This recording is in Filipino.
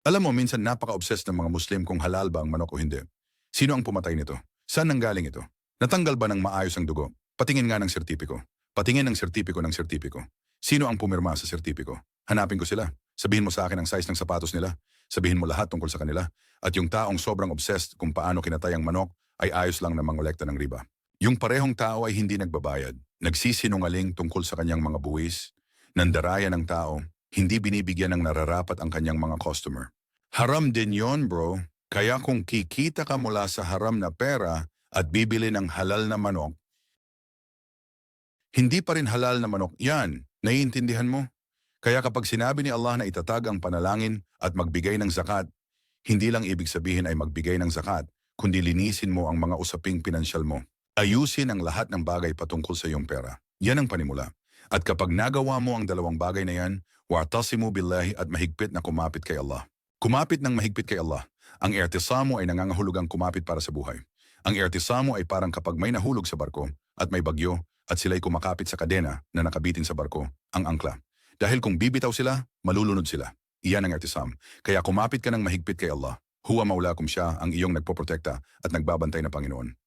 Alam mo, minsan napaka-obsessed ng mga Muslim kung halal ba ang manok o hindi. Sino ang pumatay nito? Saan nanggaling ito? Natanggal ba ng maayos ang dugo? Patingin nga ng sertipiko. Patingin ng sertipiko ng sertipiko. Sino ang pumirma sa sertipiko? Hanapin ko sila. Sabihin mo sa akin ang size ng sapatos nila. Sabihin mo lahat tungkol sa kanila. At yung taong sobrang obsessed kung paano kinatay ang manok ay ayos lang na mangolekta ng riba. Yung parehong tao ay hindi nagbabayad. Nagsisinungaling tungkol sa kanyang mga buwis. Nandaraya ng tao. Hindi binibigyan ng nararapat ang kanyang mga customer. Haram din yon bro. Kaya kung kikita ka mula sa haram na pera at bibili ng halal na manok, hindi pa rin halal na manok yan. Naiintindihan mo? Kaya kapag sinabi ni Allah na itatag ang panalangin at magbigay ng zakat, hindi lang ibig sabihin ay magbigay ng zakat, kundi linisin mo ang mga usaping pinansyal mo. Ayusin ang lahat ng bagay patungkol sa iyong pera. Yan ang panimula. At kapag nagawa mo ang dalawang bagay na yan, wa'tasimu billahi at mahigpit na kumapit kay Allah. Kumapit ng mahigpit kay Allah. Ang ertisamo ay nangangahulugang kumapit para sa buhay. Ang ertisamo ay parang kapag may nahulog sa barko at may bagyo at sila'y kumakapit sa kadena na nakabitin sa barko, ang angkla. Dahil kung bibitaw sila, malulunod sila. Iyan ang ertisam. Kaya kumapit ka ng mahigpit kay Allah. Huwa maulakum siya ang iyong nagpoprotekta at nagbabantay na Panginoon.